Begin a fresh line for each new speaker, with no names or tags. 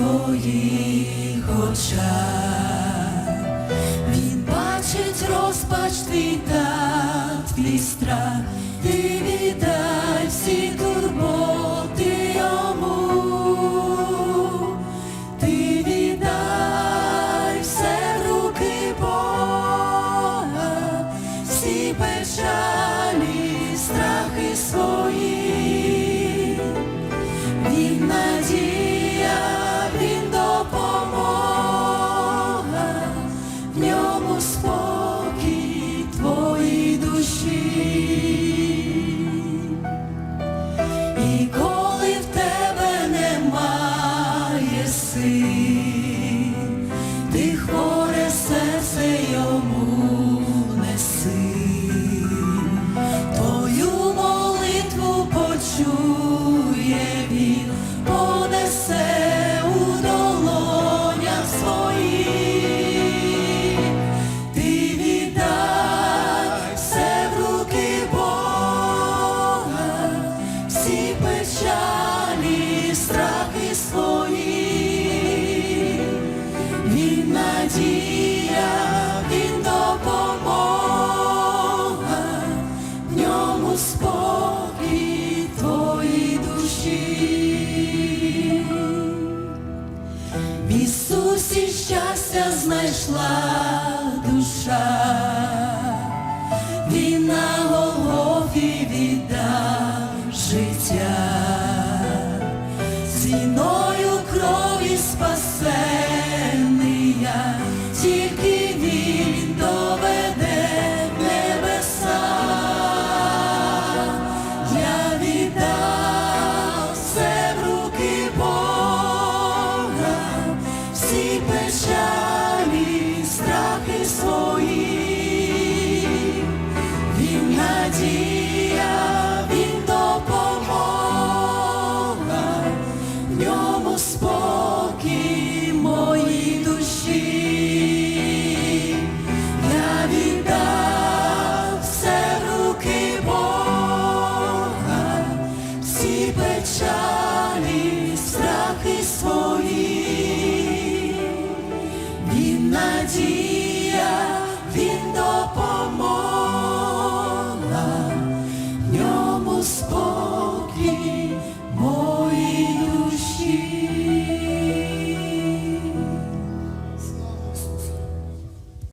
твоїх очах, він бачить розпач твій та твій страх, ти віддай всі турботи йому, ти віддай все руки Бога, всі печалі, страхи свої. Почує він, понесе у долонях своїх. Ти віддай все в руки Бога, всі печалі, страхи свої. Він надія, В Ісусі щастя знайшла